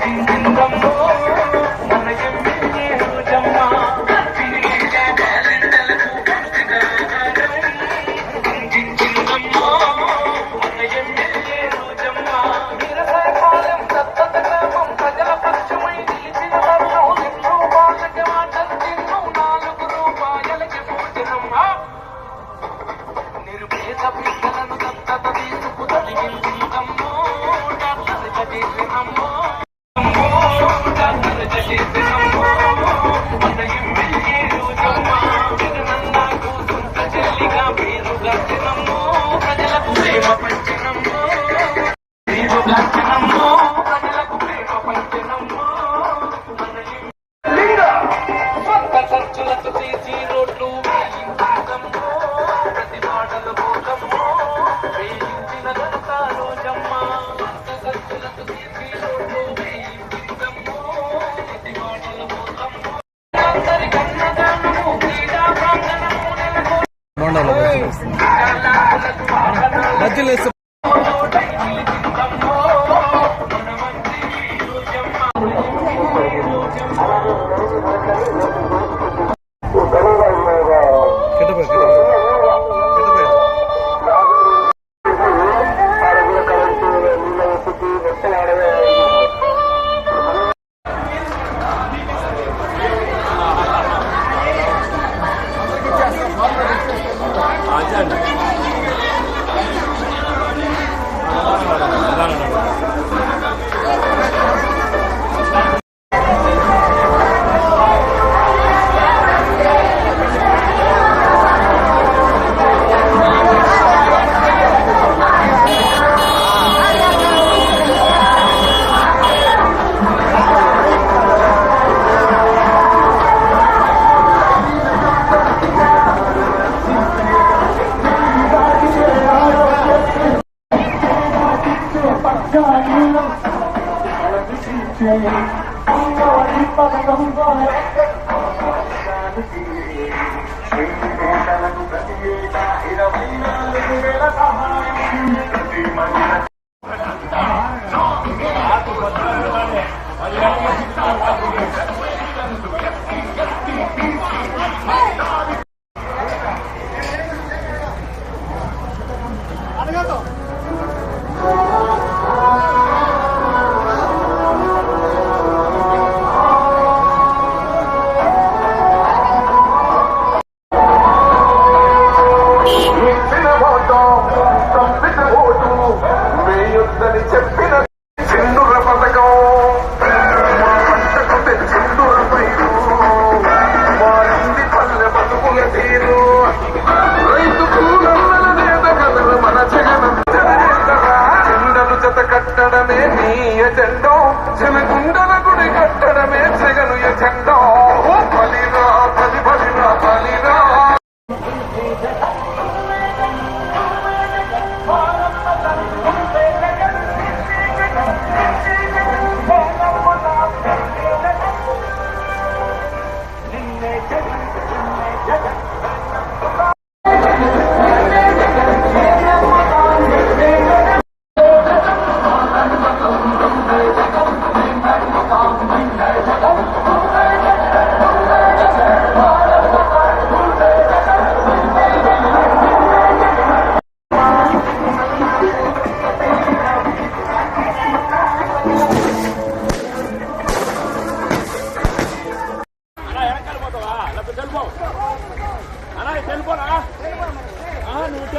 Thank you. వస్తుంది బజ్జీలు ప్రతి ఇరవై నాలుగు వేల సహాయం ప్రతి మంది కట్టడమే నీ ఎజెండో. చిలకుండల గుడి కట్టడమే జగను ఎజెండో. బలిరా బలి బలిరా బలిరా.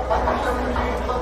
Estamos de todo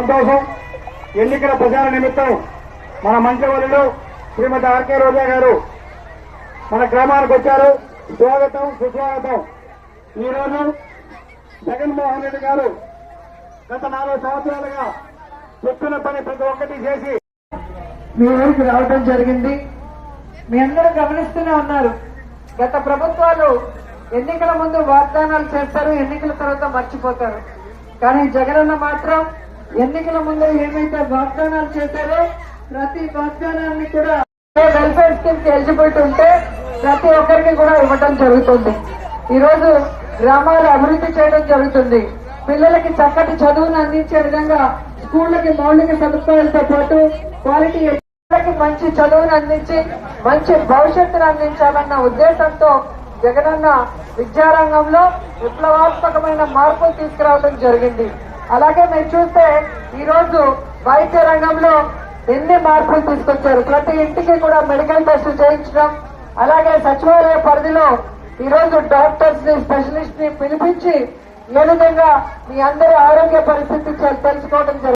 సంతోషం. ఎన్నికల ప్రచార నిమిత్తం మన మంత్రివర్యులు శ్రీమతి ఆర్కే రోజా గారు మన గ్రామానికి వచ్చారు. స్వాగతం సుస్వాగతం. ఈరోజు రోజు జగన్మోహన్ రెడ్డి గారు గత నాలుగు సంవత్సరాలుగా చెప్పిన పని ప్రతి ఒక్కటి చేసి మీ ఊరికి రావడం జరిగింది. మీ అందరూ గమనిస్తూనే ఉన్నారు. గత ప్రభుత్వాలు ఎన్నికల ముందు వాగ్దానాలు చేస్తారు ఎన్నికల తర్వాత మర్చిపోతారు. కానీ జగనన్న మాత్రం ఎన్నికల ముందు ఏమైతే వాగ్దానాలు చేశారో ప్రతి వాగ్దానాన్ని కూడా వెల్ఫేర్ స్కీమ్ ఎలిజిబిలిటీ ఉంటే ప్రతి ఒక్కరికి కూడా ఇవ్వడం జరుగుతుంది. ఈరోజు గ్రామాలు అభివృద్ధి చేయడం జరుగుతుంది. పిల్లలకి చక్కటి చదువును అందించే విధంగా స్కూళ్ళకి మౌలిక సదుపాయాలతో పాటు క్వాలిటీ పిల్లలకి మంచి చదువును అందించి మంచి భవిష్యత్తును అందించాలన్న ఉద్దేశంతో జగనన్న విద్యారంగంలో విప్లవాత్మకమైన మార్పులు తీసుకురావడం జరిగింది. అలాగే మీరు చూస్తే ఈ రోజు వైద్య రంగంలో ఎన్ని మార్పులు తీసుకొచ్చారు? ప్రతి ఇంటికి కూడా మెడికల్ టెస్ట్ చేయించడం అలాగే సచివాలయ పరిధిలో ఈ రోజు డాక్టర్స్ని స్పెషలిస్ట్ని పిలిపించి ఏ విధంగా మీ అందరి ఆరోగ్య పరిస్థితి తెలుసుకోవడం జరిగింది.